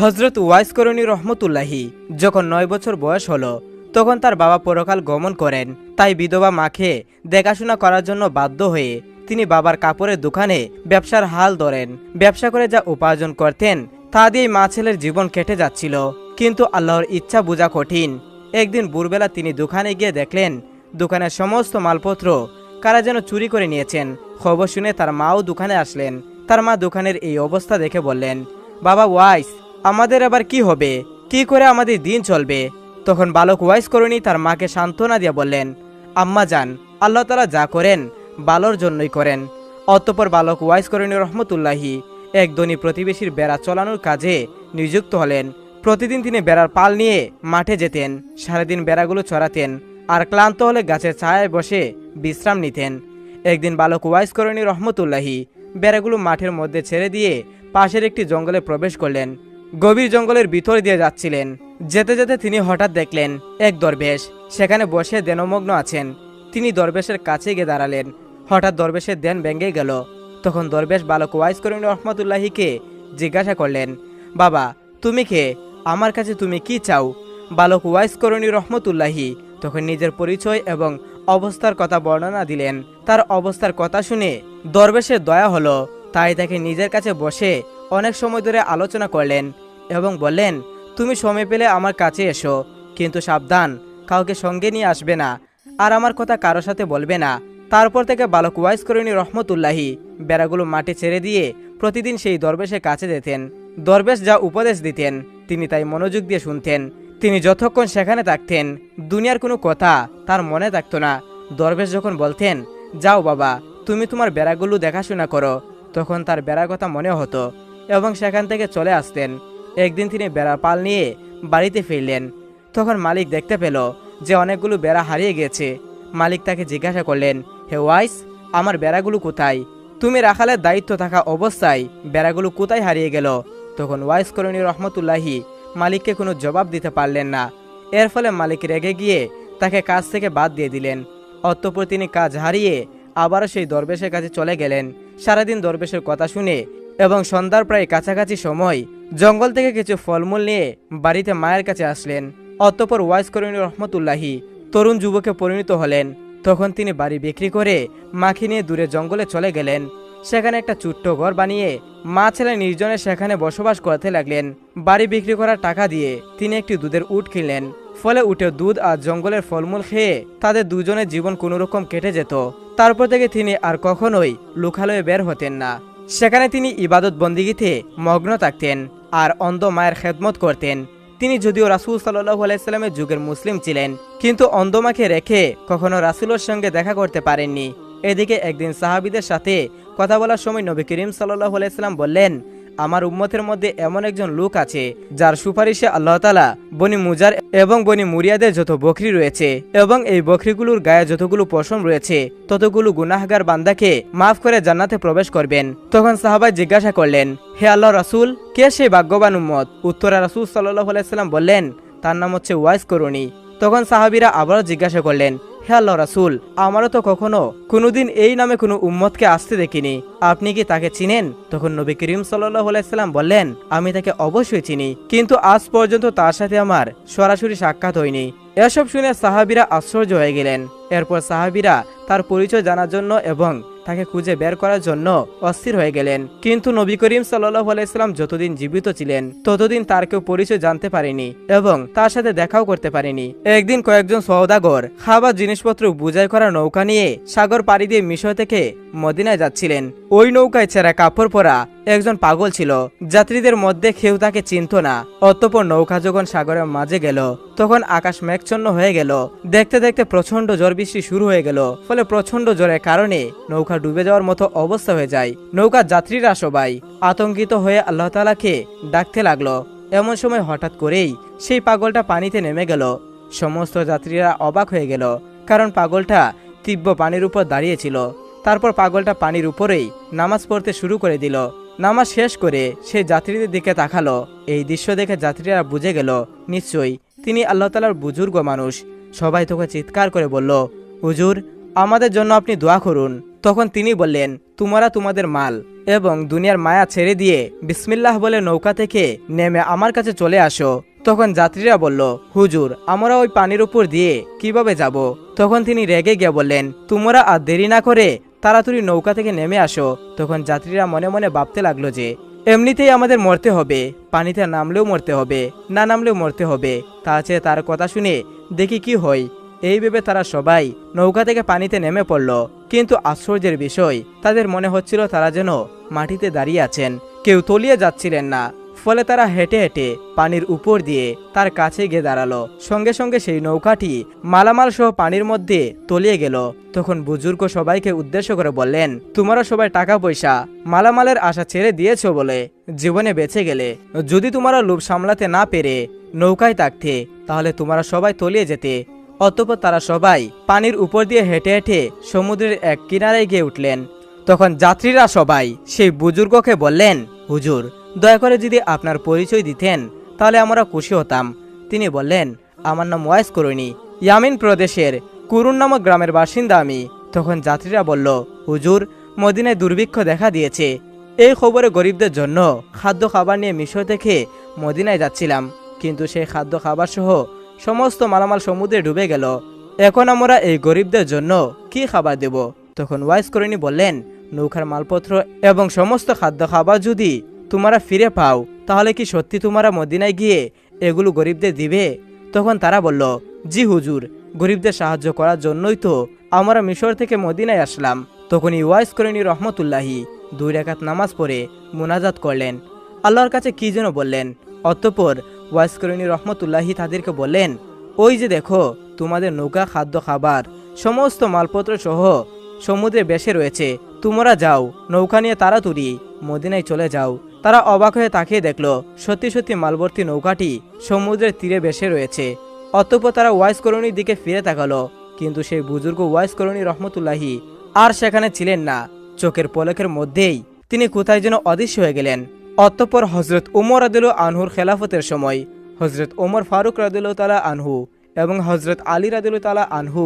হজরত ওয়াইস করণী রহমতুল্লাহি যখন নয় বছর বয়স হলো, তখন তার বাবা পরকাল গমন করেন। তাই বিধবা মাকে দেখাশোনা করার জন্য বাধ্য হয়ে তিনি বাবার কাপড়ের দোকানে ব্যবসার হাল ধরেন। ব্যবসা করে যা উপার্জন করতেন, তা দিয়েই মা ছেলের জীবন কেটে যাচ্ছিল। কিন্তু আল্লাহর ইচ্ছা বোঝা কঠিন। একদিন ভোরবেলা তিনি দোকানে গিয়ে দেখলেন, দোকানের সমস্ত মালপত্র কারা যেন চুরি করে নিয়েছেন। খবর শুনে তার মাও দোকানে আসলেন। তার মা দোকানের এই অবস্থা দেখে বললেন, বাবা ওয়াইস আমাদের আবার কি হবে? কি করে আমাদের দিন চলবে? তখন বালক ওয়াইস করণী তার মাকে সান্ত্বনা দিয়ে বললেন, আম্মা যান, আল্লাহ তালা যা করেন বালোর জন্যই করেন। অতঃপর বালক ওয়াইস করণী রহমতুল্লাহি এক ধনী প্রতিবেশীর বেড়া চলানোর কাজে নিযুক্ত হলেন। প্রতিদিন তিনি বেড়ার পাল নিয়ে মাঠে যেতেন, সারাদিন বেড়াগুলো চড়াতেন আর ক্লান্ত হলে গাছের ছায়ায় বসে বিশ্রাম নিতেন। একদিন বালক ওয়াইস করণী রহমতুল্লাহি বেড়াগুলো মাঠের মধ্যে ছেড়ে দিয়ে পাশের একটি জঙ্গলে প্রবেশ করলেন। গভীর জঙ্গলের ভিতর দিয়ে যাচ্ছিলেন। যেতে যেতে তিনি হঠাৎ দেখলেন, এক দরবেশ। সেখানে বসে দেনমগ্ন আছেন। তিনি দরবেশের কাছে গিয়ে দাঁড়ালেন। হঠাৎ দরবেশের দেন ভেঙে গেল। তখন দরবেশ বালক ওয়াইস করিম রহমতুল্লাহিকে জিজ্ঞাসা করলেন, বাবা, তুমি কে? আমার কাছে তুমি কি চাও? বালক ওয়াইস করণী রহমতুল্লাহি তখন নিজের পরিচয় এবং অবস্থার কথা বর্ণনা দিলেন। তার অবস্থার কথা শুনে দরবেশের দয়া হলো। তাই তাকে নিজের কাছে বসে অনেক সময় ধরে আলোচনা করলেন এবং বললেন, তুমি সময় পেলে আমার কাছে এসো, কিন্তু সাবধান, কাউকে সঙ্গে নিয়ে আসবে না, আর আমার কথা কারও সাথে বলবে না। তারপর থেকে বালক ওয়াইস করিনী রহমতুল্লাহি বেড়াগুলো মাটি ছেড়ে দিয়ে প্রতিদিন সেই দরবেশের কাছে যেতেন। দরবেশ যা উপদেশ দিতেন, তিনি তাই মনোযোগ দিয়ে শুনতেন। তিনি যতক্ষণ সেখানে থাকতেন, দুনিয়ার কোনো কথা তার মনে থাকতো না। দরবেশ যখন বলতেন, যাও বাবা, তুমি তোমার বেড়াগুলো দেখাশোনা করো, তখন তার বেড়ার কথা মনে হতো। এবং সেখান থেকে চলে আসতেন। একদিন তিনি বেড়া পাল নিয়ে বাড়িতে ফিরলেন। তখন মালিক দেখতে পেল যে অনেকগুলো বেড়া হারিয়ে গেছে। মালিক তাকে জিজ্ঞাসা করলেন, হে ওয়াইস, আমার বেড়াগুলো কোথায়? তুমি রাখালের দায়িত্ব থাকা অবস্থায় বেড়াগুলো কোথায় হারিয়ে গেল? তখন ওয়াইস করণী রহমতুল্লাহি মালিককে কোনো জবাব দিতে পারলেন না। এর ফলে মালিক রেগে গিয়ে তাকে কাজ থেকে বাদ দিয়ে দিলেন। অতঃপর তিনি কাজ হারিয়ে আবারও সেই দরবেশের কাছে চলে গেলেন। সারাদিন দরবেশের কথা শুনে এবং সন্ধ্যার প্রায় কাছাকাছি সময় জঙ্গল থেকে কিছু ফলমূল নিয়ে বাড়িতে মায়ের কাছে আসলেন। অতঃপর ওয়াইস করণী রহমতুল্লাহি তরুণ যুবকে পরিণত হলেন। তখন তিনি বাড়ি বিক্রি করে মাখি নিয়ে দূরে জঙ্গলে চলে গেলেন। সেখানে একটা ছোট্ট ঘর বানিয়ে মা ছেলে নির্জনে সেখানে বসবাস করতে লাগলেন। বাড়ি বিক্রি করার টাকা দিয়ে তিনি একটি দুধের উট কিনলেন। ফলে উটের দুধ আর জঙ্গলের ফলমূল খেয়ে তাদের দুজনের জীবন কোনোরকম কেটে যেত। তারপর থেকে তিনি আর কখনোই লুকালয়ে বের হতেন না। সেখানে তিনি ইবাদত বন্দিগিতে মগ্ন থাকতেন আর অন্ধ মায়ের খেদমত করতেন। তিনি যদিও রাসুল সাল্লাহ আলাইস্লামের যুগের মুসলিম ছিলেন, কিন্তু অন্ধমাকে রেখে কখনো রাসুলের সঙ্গে দেখা করতে পারেননি। এদিকে একদিন সাহাবিদের সাথে কথা বলার সময় নবী করিম সাল্লাহ আলাইস্লাম বললেন আমার উম্মতের মধ্যে এমন একজন লোক আছে, যার সুপারিশে আল্লাহ তালা বনি মুজার এবং বনি মুরিয়াদের যত বকরি রয়েছে এবং এই বকরিগুলোর গায়ে যতগুলো পশম রয়েছে, ততগুলো গুনাহগার বান্দাকে মাফ করে জান্নাতে প্রবেশ করবেন। তখন সাহাবাই জিজ্ঞাসা করলেন, হে আল্লাহ রাসুল, কে সেই ভাগ্যবান উম্মত? উত্তরে রাসুল সাল্লাহ আলাইসাল্লাম বললেন, তার নাম হচ্ছে ওয়াইস করুণী। তখন সাহাবিরা আবারও জিজ্ঞাসা করলেন হে আল্লাহ রাসুল, আমারও তো কখনো কোনোদিন এই নামে কোনো উম্মতকে আসতে দেখিনি। আপনি কি তাকে চিনেন? তখন নবী করিম সাল্লাহ বললেন, আমি তাকে অবশ্যই চিনি, কিন্তু আজ পর্যন্ত তার সাথে আমার সরাসরি সাক্ষাৎ হয়নি। এসব শুনে সাহাবিরা আশ্চর্য হয়ে গেলেন। এরপর সাহাবিরা তার পরিচয় জানার জন্য এবং তাকে খুঁজে বের করার জন্য অস্থির হয়ে গেলেন। কিন্তু নবী করিম সাল্লাহ যতদিন জীবিত ছিলেন, ততদিন তার কেউ পরিচয় জানতে পারেনি এবং তার সাথে দেখাও করতে পারেনি। একদিন কয়েকজন সৌদাগর খাবার জিনিসপত্র বুঝাই করা নৌকা নিয়ে সাগর পাড়ি দিয়ে মিশর থেকে মদিনায় যাচ্ছিলেন। ওই নৌকায় ছেঁড়া কাপড় পরা একজন পাগল ছিল। যাত্রীদের মধ্যে কেউ তাকে চিনত না। অতঃপর নৌকা যখন সাগরের মাঝে গেল তখন আকাশ মেঘচ্ছন্ন হয়ে গেল। দেখতে দেখতে প্রচণ্ড ঝড় বৃষ্টি শুরু হয়ে গেল। ফলে প্রচণ্ড জ্বরের কারণে নৌকা ডুবে যাওয়ার মতো অবস্থা হয়ে যায়। নৌকা যাত্রীরা সবাই আতঙ্কিত হয়ে আল্লাহ তালাকে ডাকতে লাগল। এমন সময় হঠাৎ করেই সেই পাগলটা পানিতে নেমে গেল। সমস্ত যাত্রীরা অবাক হয়ে গেল, কারণ পাগলটা তীব্র পানির উপর দাঁড়িয়েছিল। তারপর পাগলটা পানির উপরেই নামাজ পড়তে শুরু করে দিল। নামাজ শেষ করে সে যাত্রীদের দিকে তাকালো। এই দৃশ্য দেখে যাত্রীরা বুঝে গেল, নিশ্চয়ই তিনি আল্লাহ তালার বুজুর্গ মানুষ। সবাই তোকে চিৎকার করে বলল, হুজুর, আমাদের জন্য আপনি দোয়া করুন। তখন তিনি বললেন, তোমরা তোমাদের মাল এবং দুনিয়ার মায়া ছেড়ে দিয়ে বিসমিল্লাহ বলে নৌকা থেকে নেমে আমার কাছে চলে আসো। তখন যাত্রীরা বলল, হুজুর, আমরা ওই পানির উপর দিয়ে কীভাবে যাব? তখন তিনি রেগে গিয়ে বললেন, তোমরা আর দেরি না করে তাড়াতাড়ি নৌকা থেকে নেমে আসো। তখন যাত্রীরা মনে মনে ভাবতে লাগল যে এমনিতেই আমাদের মরতে হবে। পানিতে নামলেও মরতে হবে, না নামলেও মরতে হবে। তা আছে তার কথা শুনে দেখি কি হয়, এই ভেবে তারা সবাই নৌকা থেকে পানিতে নেমে পড়ল। কিন্তু আশ্চর্যের বিষয়, তাদের মনে হচ্ছিল তারা যেন মাটিতে দাঁড়িয়ে আছেন, কেউ তলিয়ে যাচ্ছিলেন না। ফলে তারা হেঁটে হেঁটে পানির উপর দিয়ে তার কাছে গিয়ে দাঁড়াল। সঙ্গে সঙ্গে সেই নৌকাটি মালামাল সহ পানির মধ্যে তলিয়ে গেল। তখন বুজুর্গ সবাইকে উদ্দেশ্য করে বললেন, তোমরা সবাই টাকা পয়সা মালামালের আশা ছেড়ে দিয়েছ বলে জীবনে বেঁচে গেলে। যদি তোমরা লোভ সামলাতে না পেরে নৌকায় থাকতে তাহলে তোমরা সবাই তলিয়ে যেতে। অতপর তারা সবাই পানির উপর দিয়ে হেঁটে হেঁটে সমুদ্রের এক কিনারায় গিয়ে উঠলেন। তখন যাত্রীরা সবাই সেই বুজুর্গকে বললেন হুজুর, দয়া করে যদি আপনার পরিচয় দিতেন, তাহলে আমরা খুশি হতাম। তিনি বললেন, আমার নাম ওয়াইস করুনি ইয়ামিন প্রদেশের কুরুন নামক গ্রামের বাসিন্দা আমি। তখন যাত্রীরা বলল, হুজুর, মদিনায় দুর্ভিক্ষ দেখা দিয়েছে। এই খবরে গরিবদের জন্য খাদ্য খাবার নিয়ে মিশর থেকে মদিনায় যাচ্ছিলাম। কিন্তু সেই খাদ্য খাবার সহ সমস্ত মালামাল সমুদ্রে ডুবে গেল। এখন আমরা এই গরিবদের জন্য কি খাবার দেব? তখন ওয়াইস করিনি বললেন নৌকার মালপত্র এবং সমস্ত খাদ্য খাবার যদি তোমরা ফিরে পাও, তাহলে কি সত্যি তোমরা মদিনায় গিয়ে এগুলো গরিবদের দিবে? তখন তারা বলল, জি হুজুর, গরিবদের সাহায্য করার জন্যই তো আমরা মিশর থেকে মদিনায় আসলাম। তখন ওয়াইস করিনি রহমতুল্লাহি দুই রেখাত নামাজ পড়ে মোনাজাত করলেন। আল্লাহর কাছে কি যেন বললেন, অতঃপর ওয়াইস করিনি রহমতুল্লাহি তাদেরকে বললেন, ওই যে দেখো, তোমাদের নৌকা, খাদ্য, খাবার, সমস্ত মালপত্র সহ সমুদ্রে বেসে রয়েছে। তোমরা যাও, নৌকা নিয়ে তাড়াতাড়ি মদিনায় চলে যাও। তারা অবাক হয়ে তাকিয়ে দেখল, সত্যি সত্যি মালবর্তী নৌকাটি সমুদ্রের তীরে বেসে রয়েছে। অতঃপর তারা ওয়াইস করণীর দিকে ফিরে তাকালো, কিন্তু সেই বুজুর্গ ওয়াইস করণী রহমতুল্লাহি আর সেখানে ছিলেন না। চোখের পলকের মধ্যেই তিনি কোথায় যেন অদৃশ্য হয়ে গেলেন। অতঃপর হজরত উমর আদিল আনহুর খেলাফতের সময় হজরত ওমর ফারুক রাদিল তালা আনহু এবং হজরত আলী রাদিল তালা আনহু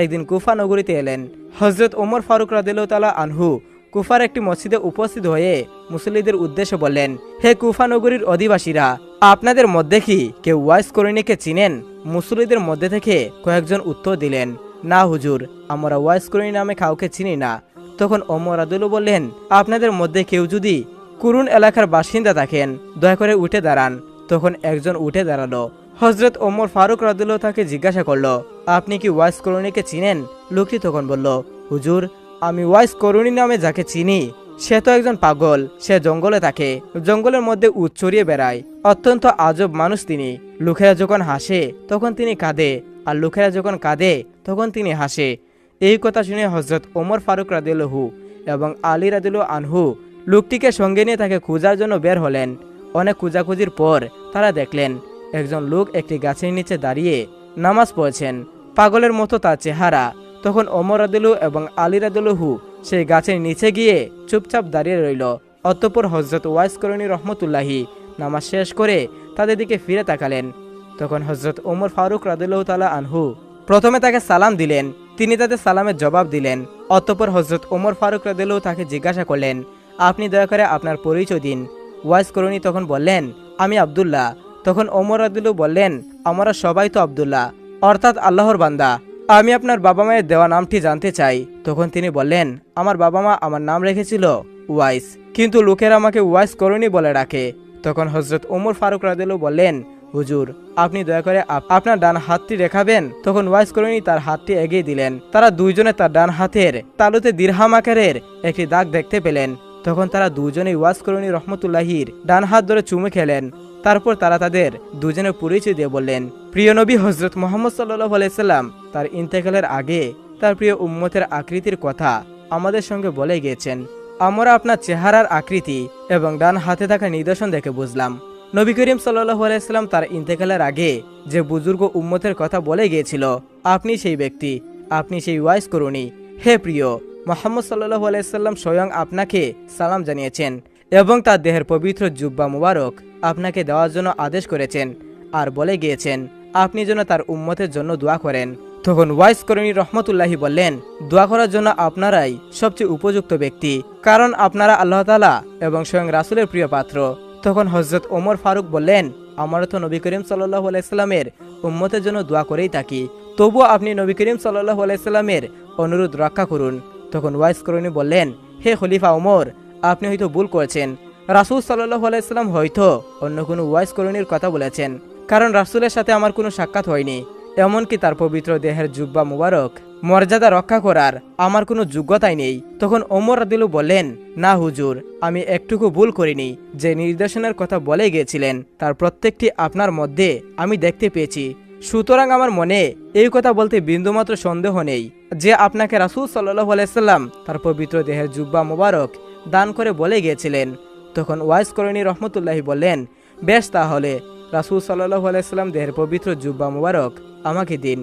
একদিন কুফা নগরীতে এলেন। হজরত ওমর ফারুক রাদিল তালা আনহু কুফার একটি মসজিদে উপস্থিত হয়ে মুসল্লিদের উদ্দেশ্যে বললেন, হে কুফা নগরীর অধিবাসীরা, আপনাদের মধ্যে কি কেউ ওয়াইস করিনিকে চিনেন? মুসল্লিদের মধ্যে থেকে কয়েকজন উত্তর দিলেন, না হুজুর, আমরা ওয়াইস করিনী নামে কাউকে চিনি না। তখন ওমর আদুলু বললেন, আপনাদের মধ্যে কেউ যদি কুরুন এলাকার বাসিন্দা থাকেন, দয়া করে উঠে দাঁড়ান। তখন একজন উঠে দাঁড়াল। হজরত ওমর ফারুক রাদুল্লাহ তাকে জিজ্ঞাসা করল আপনি কি ওয়াইস করুণীকে চিনেন? লোকটি তখন বলল, হুজুর, আমি ওয়াইস করুণী নামে যাকে চিনি, সে তো একজন পাগল, সে জঙ্গলে থাকে, জঙ্গলের মধ্যে উচ্চরিয়ে বেড়ায়, অত্যন্ত আজব মানুষ তিনি। লোকেরা যখন হাসে, তখন তিনি কাঁদে, আর লোকেরা যখন কাঁদে, তখন তিনি হাসে। এই কথা শুনে হজরত ওমর ফারুক রাদিলহু এবং আলী রাদিল আনহু লোকটিকে সঙ্গে নিয়ে তাকে খোঁজার জন্য বের হলেন। অনেক খোঁজাখুঁজির পর তারা দেখলেন, একজন লোক একটি গাছের নিচে দাঁড়িয়ে নামাজ পড়েছেন। পাগলের মতো তার চেহারা। তখন ওমর রাদিলু এবং আলী রাদিলহু সেই গাছের নিচে গিয়ে চুপচাপ দাঁড়িয়ে রইল। অতঃপর হজরত ওয়াইস করণী রহমতুল্লাহি নামাজ শেষ করে তাদের দিকে ফিরে তাকালেন। তখন হজরত ওমর ফারুক রাদিল্লাহ তালা আনহু প্রথমে তাকে সালাম দিলেন। তিনি তাদের সালামের জবাব দিলেন। অতঃপর হজরত ওমর ফারুক রাদিল্লাহ তাকে জিজ্ঞাসা করলেন, আপনি দয়া করে আপনার পরিচয় দিন? ওয়াইস করণী তখন বললেন, আমি আবদুল্লাহ। তখন ওমর রাদিল্লু বললেন, আমরা সবাই তো আবদুল্লাহ, অর্থাৎ আল্লাহর বান্দা। আমি আপনার বাবা মায়ের দেওয়া নামটি জানতে চাই। তখন তিনি বললেন, আমার বাবা মা আমার নাম রেখেছিল ওয়াইস, কিন্তু লোকেরা আমাকে ওয়াইস করণী বলে ডাকে। তখন হজরত ওমর ফারুক রাদিল্লু বললেন, হুজুর, আপনি দয়া করে আপ- আপনার ডান হাতটি রেখাবেন। তখন ওয়াইস করণী তার হাতটি এগিয়ে দিলেন। তারা দুইজনে তার ডান হাতের তালুতে দীর্হাম আকারের একটি দাগ দেখতে পেলেন। তখন তারা দুজনেই ওয়াস করণী রহমতুল্লাহির ডান হাত ধরে চুমু খেলেন। তারপর তারা তাদের দুজনের পরিচয় দিয়ে বললেন, প্রিয় নবী হজরত মোহাম্মদ সাল্লাহ আলাইসাল্লাম তার ইন্তেকালের আগে তার প্রিয় উম্মতের আকৃতির কথা আমাদের সঙ্গে বলে গিয়েছেন। আমরা আপনার চেহারার আকৃতি এবং ডান হাতে থাকা নিদর্শন দেখে বুঝলাম। নবী করিম সাল্লাহ আলাইসাল্লাম তার ইন্তেকালের আগে যে বুজুর্গ উম্মতের কথা বলে গিয়েছিল, আপনি সেই ব্যক্তি, আপনি সেই ওয়াইস করুণী। হে প্রিয়, মোহাম্মদ সাল্লাহ আলাইসাল্লাম স্বয়ং আপনাকে সালাম জানিয়েছেন এবং তার দেহের পবিত্র জুব্বা মুবারক আপনাকে দেওয়ার জন্য আদেশ করেছেন আর বলে গিয়েছেন, আপনি যেন তার উম্মতের জন্য দোয়া করেন। তখন ওয়াইস করিনী রহমতুল্লাহি বললেন, দোয়া করার জন্য আপনারাই সবচেয়ে উপযুক্ত ব্যক্তি, কারণ আপনারা আল্লাহ তালা এবং স্বয়ং রাসুলের প্রিয় পাত্র। তখন হজরত ওমর ফারুক বললেন আমারও তো নবী করিম সাল্লাহ আলাইস্লামের উম্মতের জন্য দোয়া করেই থাকি, তবুও আপনি নবী করিম সাল্লাহ আলাইস্লামের অনুরোধ রক্ষা করুন। তখন ওয়াইস করণী বললেন, হে খলিফা ওমর, আপনি হয়তো ভুল করেছেন রাসুল সাল্লাহ আলাইস্লাম হয়তো অন্য কোনো ওয়াইস করণীর কথা বলেছেন, কারণ রাসুলের সাথে আমার কোনো সাক্ষাৎ হয়নি। এমনকি তার পবিত্র দেহের জুব্বা মুবারক, মর্যাদা রক্ষা করার আমার কোনো যোগ্যতাই নেই। তখন ওমর আদিলু বললেন, না হুজুর, আমি একটুকু ভুল করিনি। যে নির্দেশনার কথা বলে গিয়েছিলেন, তার প্রত্যেকটি আপনার মধ্যে আমি দেখতে পেয়েছি। সুতরাং আমার মনে এই কথা বলতে বিন্দুমাত্র সন্দেহ নেই। যে আপনাকে রাসুল সাল্লাহ আলাইসাল্লাম তার পবিত্র দেহের জুব্বা মুবারক দান করে বলে গিয়েছিলেন তখন ওয়াইস করণী রহমতুল্লাহি বললেন, বেশ তাহলে, রাসুল সাল্লাহ আলাইসাল্লাম দেহের পবিত্র জুব্বা মুবারক আমাকে দিন।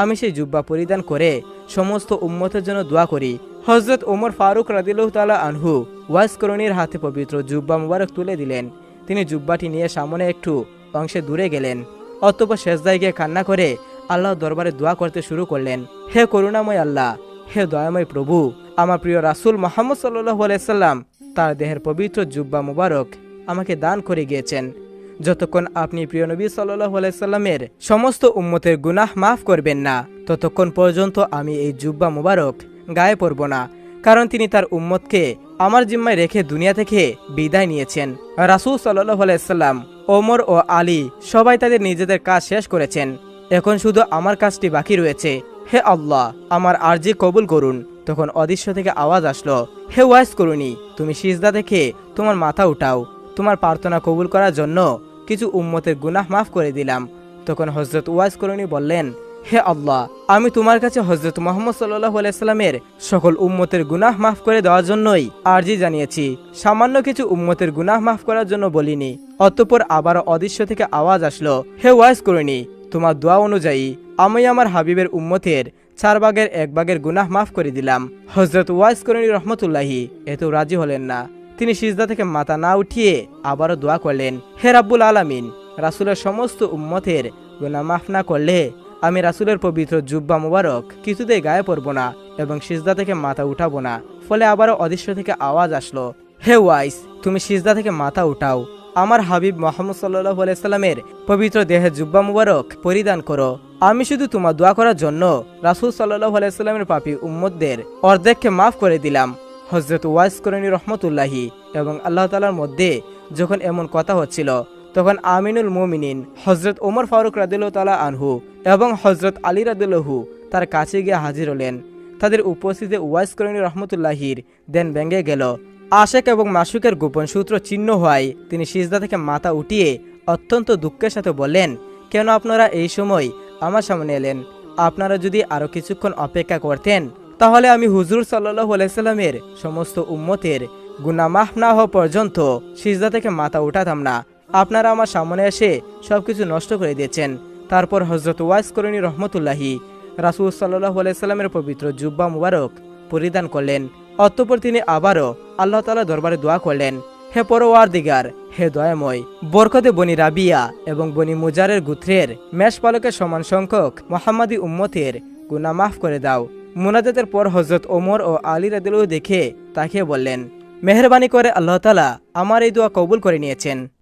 আমি সেই জুব্বা পরিধান করে সমস্ত উম্মতের জন্য দোয়া করি। হজরত ওমর ফারুক রাদিল্লাহ তালা আনহু ওয়াইস করণীর হাতে পবিত্র জুব্বা মুবারক তুলে দিলেন। তিনি জুব্বাটি নিয়ে সামনে একটু অংশে দূরে গেলেন। অতপর শেষদায় গিয়ে কান্না করে আল্লাহ দরবারে দোয়া করতে শুরু করলেন, হে করুণাময় আল্লাহ, হে দয়াময় প্রভু, আমার প্রিয় রাসুল মোহাম্মদ সাল্লাহ আলাইসাল্লাম তার দেহের পবিত্র জুব্বা মুবারক আমাকে দান করে গিয়েছেন। যতক্ষণ আপনি প্রিয় নবী সাল্লাহ আলাইসাল্লামের সমস্ত উম্মতের গুনাহ মাফ করবেন না, ততক্ষণ পর্যন্ত আমি এই জুব্বা মুবারক গায়ে পরব না, কারণ তিনি তার উম্মতকে আমার জিম্মায় রেখে দুনিয়া থেকে বিদায় নিয়েছেন। রাসুল সাল্লাহ আলাইসাল্লাম ওমর ও আলী সবাই তাদের নিজেদের কাজ শেষ করেছেন। এখন শুধু আমার কাজটি বাকি রয়েছে। হে আল্লাহ, আমার আর্জি কবুল করুন। তখন অদৃশ্য থেকে আওয়াজ আসলো, হে ওয়াইস করুনি তুমি সিজদা দেখে তোমার মাথা উঠাও। তোমার প্রার্থনা কবুল করার জন্য কিছু উম্মতের গুনাহ মাফ করে দিলাম। তখন হজরত ওয়াইস করুনি বললেন, হে আল্লাহ, আমি তোমার কাছে হজরত মোহাম্মদ সাল্লাহ আলাইস্লামের সকল উম্মতের গুনাহ মাফ করে দেওয়ার জন্যই আর্জি জানিয়েছি। সামান্য কিছু উম্মতের গুনাহ মাফ করার জন্য বলিনি, অতঃপর আবার অদৃশ্য থেকে আওয়াজ আসলো, হে ওয়াইস করুনি তোমার দোয়া অনুযায়ী আমি আমার হাবিবের উম্মতের চার ভাগের এক ভাগের গুনাহ মাফ করে দিলাম। হজরত ওয়াইস করণী রহমতুল্লাহি এত রাজি হলেন না। তিনি সিজদা থেকে মাথা না উঠিয়ে আবারও দোয়া করলেন, হে রাব্বুল আলামিন, রাসুলের সমস্ত উম্মতের গুনাহ মাফ না করলে আমি রাসুলের পবিত্র জুব্বা মুবারক কিছুতেই গায়ে পড়ব না এবং সিজদা থেকে মাথা উঠাবো না। ফলে আবারও অদৃশ্য থেকে আওয়াজ আসলো, হে ওয়াইস, তুমি সিজদা থেকে মাথা উঠাও। আমার হাবিব মোহাম্মদ সাল্লাহ আলাইস্লামের পবিত্র দেহে জুব্বা মুবারক পরিধান করো। আমি শুধু তোমার দোয়া করার জন্য রাসুল সাল্লাহ আলাইস্লামের পাপি উম্মতদের অর্ধেককে মাফ করে দিলাম। হজরত ওয়াইস করণী রহমতুল্লাহি এবং আল্লাহ তালার মধ্যে যখন এমন কথা হচ্ছিল, তখন আমিনুল মুমিনিন হজরত ওমর ফারুক রাদিল্লাহ তালা আনহু এবং হজরত আলী রাদিল্লাহু তার কাছে গিয়ে হাজির হলেন। তাদের উপস্থিতিতে ওয়াইস করণী রহমতুল্লাহির দেন ভেঙে গেল। আশেক এবং মাসুকের গোপন সূত্র চিহ্ন হওয়ায় তিনি সিজদা থেকে মাথা উঠিয়ে অত্যন্ত দুঃখের সাথে বললেন, কেন আপনারা এই সময় আমার সামনে এলেন? আপনারা যদি আরও কিছুক্ষণ অপেক্ষা করতেন, তাহলে আমি হুজুর সাল্লাহ আলাইস্লামের সমস্ত উম্মতের গুনামাহ না হওয়া পর্যন্ত সিজদা থেকে মাথা উঠাতাম না। আপনারা আমার সামনে এসে সবকিছু নষ্ট করে দিয়েছেন। তারপর হজরত ওয়াইস করণী রহমতুল্লাহি রাসুল সাল্লাহ আলাইস্লামের পবিত্র জুব্বা মুবারক পরিধান করলেন। অতঃপর তিনি আবারও আল্লাহ তালা দরবারে দোয়া করলেন, হে পরোয়ার দিগার হে দয়াময়, বরকতে বনি রাবিয়া এবং বনি মুজারের গুত্রের মেষপালকের সমান সংখ্যক মোহাম্মদী উম্মতের গুনা মাফ করে দাও। মুনাজাতের পর হজরত ওমর ও আলী রাদিলু দেখে তাকে বললেন, মেহরবানি করে আল্লাহ তালা আমার এই দোয়া কবুল করে নিয়েছেন।